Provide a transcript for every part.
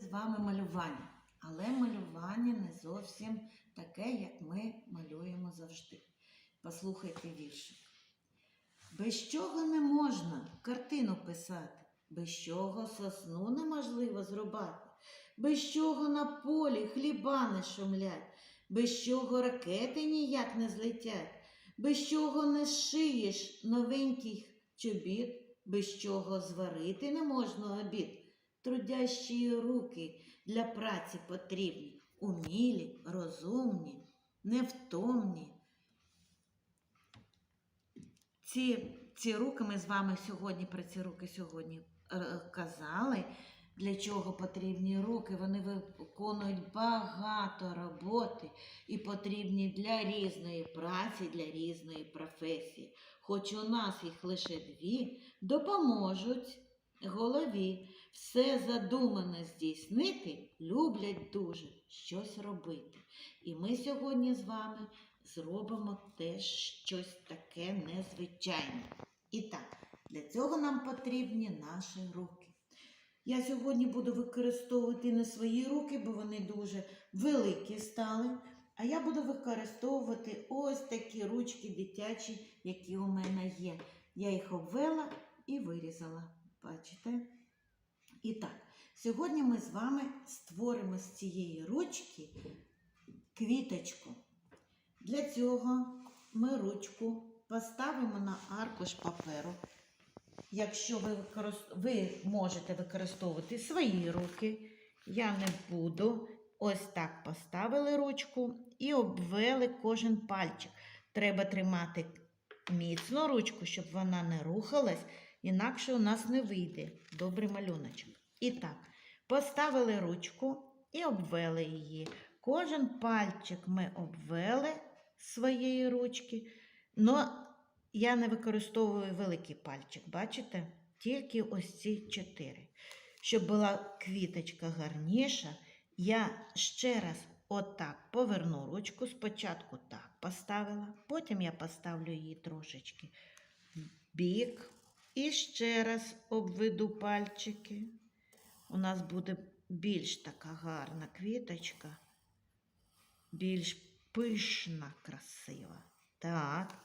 з вами малювання, але малювання не зовсім таке, як ми малюємо завжди. Послухайте віршик. Без чого не можна картину писати, без чого сосну неможливо зрубати, без чого на полі хліба не шумлять, без чого ракети ніяк не злетять, без чого не шиєш новеньких чобіт, без чого зварити не можна обід. Трудящі руки для праці потрібні, умілі, розумні, невтомні. Ці, ці руки ми з вами сьогодні про ці руки сьогодні е, казали. Для чого потрібні руки? Вони виконують багато роботи і потрібні для різної праці, для різної професії. Хоч у нас їх лише дві, допоможуть голові все задумане здійснити, люблять дуже щось робити. І ми сьогодні з вами зробимо теж щось таке незвичайне. І так, для цього нам потрібні наші руки. Я сьогодні буду використовувати не свої руки, бо вони дуже великі стали. А я буду використовувати ось такі ручки дитячі, які у мене є. Я їх обвела і вирізала. Бачите? І так, сьогодні ми з вами створимо з цієї ручки квіточку. Для цього ми ручку поставимо на аркуш паперу. Якщо ви, використ... ви можете використовувати свої руки, я не буду. Ось так поставили ручку і обвели кожен пальчик. Треба тримати міцно ручку, щоб вона не рухалась, інакше у нас не вийде добрий малюночок. І так, поставили ручку і обвели її. Кожен пальчик ми обвели своєї ручки. Но я не використовую великий пальчик, бачите? Тільки ось ці чотири. Щоб була квіточка гарніша, я ще раз отак поверну ручку. Спочатку так поставила, потім я поставлю її трошечки в бік. І ще раз обведу пальчики. У нас буде більш така гарна квіточка, більш пишна, красива. Так.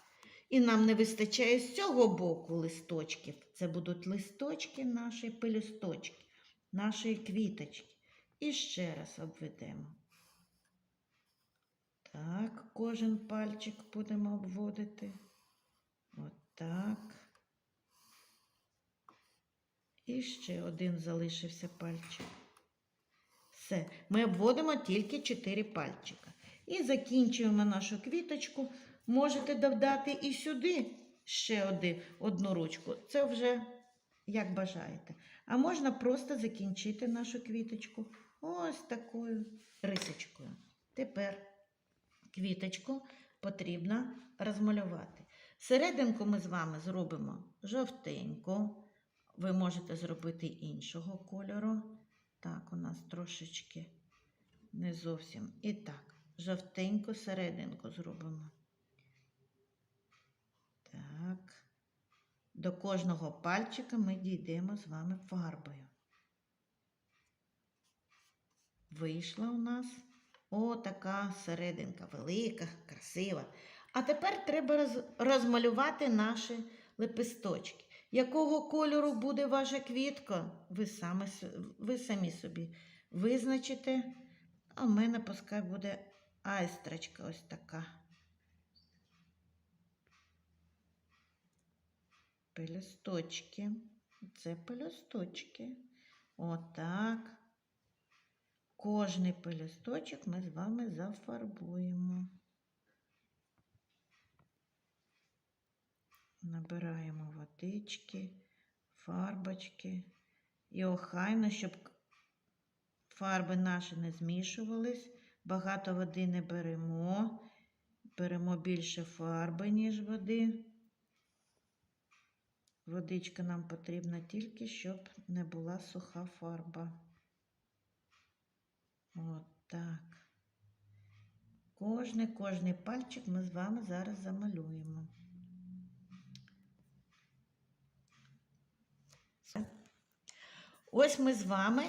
І нам не вистачає з цього боку листочків. Це будуть листочки нашої пелюсточки, нашої квіточки. І ще раз обведемо. Так, кожен пальчик будемо обводити. Отак. І ще один залишився пальчик. Все, ми обводимо тільки 4 пальчика. І закінчуємо нашу квіточку. Можете додати і сюди ще один, одну ручку. Це вже як бажаєте. А можна просто закінчити нашу квіточку ось такою рисочкою. Тепер квіточку потрібно розмалювати. Серединку ми з вами зробимо жовтеньку. Ви можете зробити іншого кольору. Так, у нас трошечки не зовсім. І так, жовтеньку серединку зробимо. Так. До кожного пальчика ми дійдемо з вами фарбою. Вийшла у нас отака серединка, велика, красива. А тепер треба розмалювати наші лепесточки. Якого кольору буде ваша квітка, ви, саме, ви самі собі визначите. А в мене пускай буде айстрочка ось така. Пелюсточки. Це пелюсточки. Отак. Кожний пелюсточок ми з вами зафарбуємо. Набираємо водички, фарбочки. І охайно, щоб фарби наші не змішувались. Багато води не беремо. Беремо більше фарби, ніж води. Водичка нам потрібна тільки, щоб не була суха фарба. От так. Кожний, кожний пальчик ми з вами зараз замалюємо. Ось ми з вами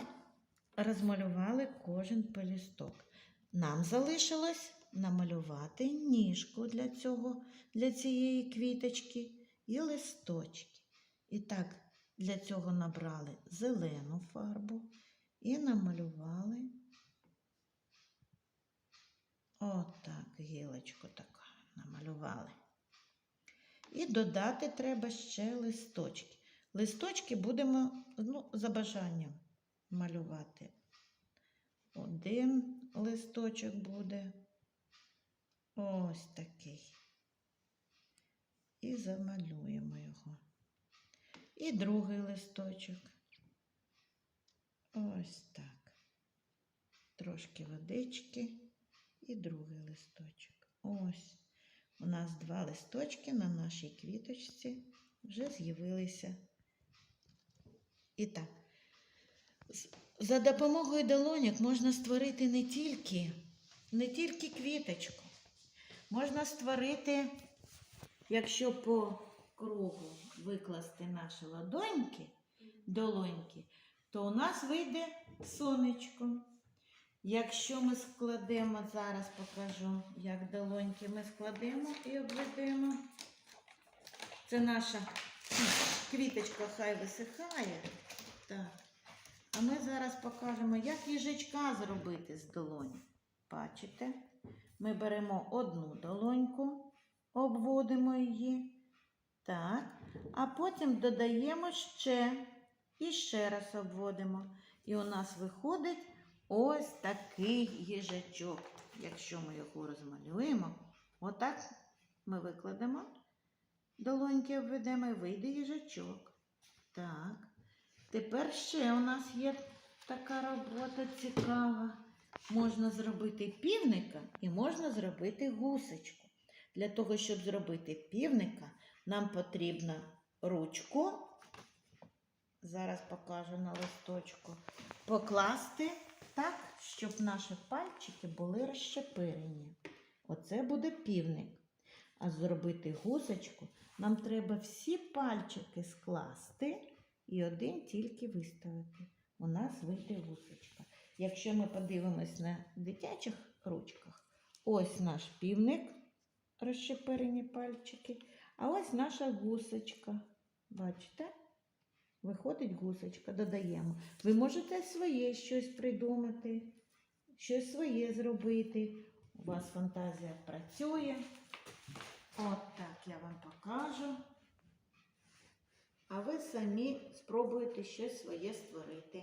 розмалювали кожен пелюсток. Нам залишилось намалювати ніжку для цього, для цієї квіточки і листочки. І так, для цього набрали зелену фарбу і намалювали отак, гілочку таку намалювали. І додати треба ще листочки. Листочки будемо ну, за бажанням малювати. Один листочок буде ось такий. І замалюємо його. І другий листочок. Ось так. Трошки водички і другий листочок. Ось. У нас два листочки на нашій квіточці вже з'явилися. І так, за допомогою долоньок можна створити не тільки, не тільки квіточку. Можна створити, якщо по кругу викласти наші ладоньки, долоньки, то у нас вийде сонечко. Якщо ми складемо, зараз покажу, як долоньки ми складемо і обведемо. Це наша квіточка хай висихає. Так. А ми зараз покажемо, як їжачка зробити з долоні. Бачите? Ми беремо одну долоньку, обводимо її. Так. А потім додаємо ще і ще раз обводимо. І у нас виходить ось такий їжачок. Якщо ми його розмалюємо, отак ми викладемо, долоньки обведемо і вийде їжачок. Так. Тепер ще у нас є така робота цікава. Можна зробити півника і можна зробити гусечку. Для того, щоб зробити півника, нам потрібно ручку. Зараз покажу на листочку. Покласти так, щоб наші пальчики були розщепирені. Оце буде півник. А зробити гусочку нам треба всі пальчики скласти і один тільки виставити. У нас вийде гусочка. Якщо ми подивимось на дитячих ручках, ось наш півник, розщепирені пальчики, а ось наша гусочка. Бачите? Виходить гусочка, додаємо. Ви можете своє щось придумати, щось своє зробити. У вас фантазія працює. От так я вам покажу. А ви самі спробуєте щось своє створити.